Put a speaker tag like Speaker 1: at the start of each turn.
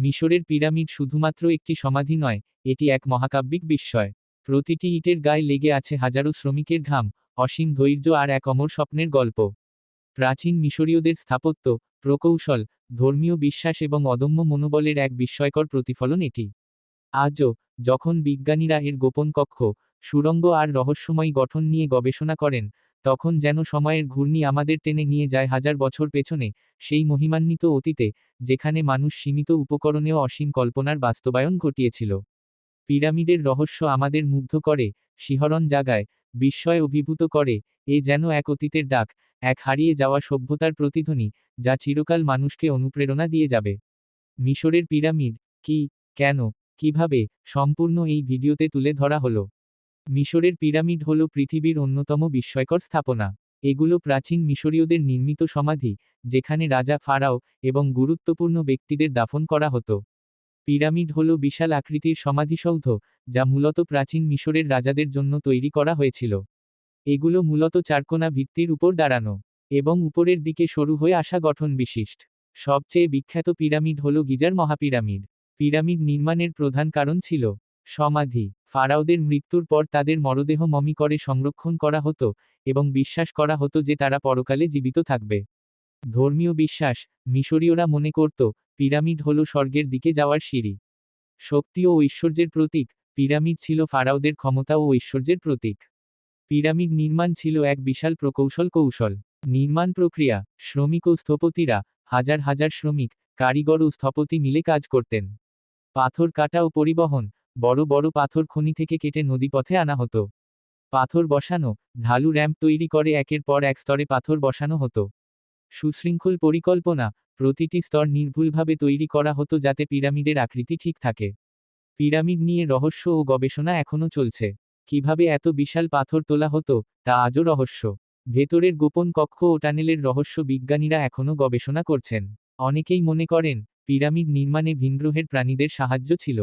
Speaker 1: মিশরের পিরামিড শুধুমাত্র একটি সমাধি নয়, এটি এক মহাকাব্যিক বিস্ময়। প্রতিটি ইটের গায়ে লেগে আছে হাজারো শ্রমিকের ঘাম, অসীম ধৈর্য আর এক অমর স্বপ্নের গল্প। প্রাচীন মিশরীয়দের স্থাপত্য, প্রকৌশল, ধর্মীয় বিশ্বাস এবং অদম্য মনোবলের এক বিস্ময়কর প্রতিফলন এটি। আজও, যখন বিজ্ঞানীরা এর গোপন কক্ষ সুড়ঙ্গ আর রহস্যময় গঠন নিয়ে গবেষণা করেন তখন যেন সময়ের ঘূর্ণি আমাদের টেনে নিয়ে যায় হাজার বছর পেছনে, সেই মহিমান্বিত অতীতে, যেখানে মানুষ সীমিত উপকরণেও অসীম কল্পনার বাস্তবায়ন ঘটিয়েছিল। পিরামিডের রহস্য আমাদের মুগ্ধ করে, শিহরণ জাগায়, বিস্ময় অভিভূত করে, এ যেন এক অতীতের ডাক, এক হারিয়ে যাওয়া সভ্যতার প্রতিধ্বনি, যা চিরকাল মানুষকে অনুপ্রেরণা দিয়ে যাবে। মিশরের পিরামিড, কি, কেন, কীভাবে, সম্পূর্ণ এই ভিডিওতে তুলে ধরা হলো। মিশরের পিরামিড হল পৃথিবীর অন্যতম বিস্ময়কর স্থাপনা। এগুলো প্রাচীন মিশরীয়দের নির্মিত সমাধি, যেখানে রাজা ফারাও এবং গুরুত্বপূর্ণ ব্যক্তিদের দাফন করা হতো। পিরামিড হল বিশাল আকৃতির সমাধিসৌধ, যা মূলত প্রাচীন মিশরের রাজাদের জন্য তৈরি করা হয়েছিল। এগুলো মূলত চারকোনা ভিত্তির উপর দাঁড়ানো এবং উপরের দিকে সরু হয়ে আসা গঠন বিশিষ্ট। সবচেয়ে বিখ্যাত পিরামিড হল গিজার মহাপিরামিড। পিরামিড নির্মাণের প্রধান কারণ ছিল সমাধি। ফারাওদের মৃত্যুর পর তাদের মরদেহ মমি করে সংরক্ষণ করা হতো এবং বিশ্বাস করা হতো যে তারা পরকালে জীবিত থাকবে। ধর্মীয় বিশ্বাস, মিশরীয়রা মনে করত, পিরামিড হল স্বর্গের দিকে যাওয়ার সিঁড়ি। শক্তি ও ঐশ্বর্যের প্রতীক, পিরামিড ছিল ফারাওদের ক্ষমতা ও ঐশ্বর্যের প্রতীক। পিরামিড নির্মাণ ছিল এক বিশাল প্রকৌশল কৌশল। নির্মাণ প্রক্রিয়া, শ্রমিক ও স্থপতিরা, হাজার হাজার শ্রমিক, কারিগর ও স্থপতি মিলে কাজ করতেন। পাথর কাটা ও পরিবহন বড় বড় পাথর খনি থেকে কেটে নদীপথে আনা হতো। পাথর বসানো, ঢালু র্যাম্প তৈরি করে একের পর এক স্তরে পাথর বসানো হতো। সুশৃঙ্খল পরিকল্পনা, প্রতিটি স্তর নির্ভুলভাবে তৈরি করা হতো যাতে পিরামিডের আকৃতি ঠিক থাকে। পিরামিড নিয়ে রহস্য ও গবেষণা এখনও চলছে। কীভাবে এত বিশাল পাথর তোলা হতো, তা আজও রহস্য। ভেতরের গোপন কক্ষ ও টানেলের রহস্য বিজ্ঞানীরা এখনও গবেষণা করছেন। অনেকেই মনে করেন, পিরামিড নির্মাণে ভিনগ্রহের প্রাণীদের সাহায্য ছিল।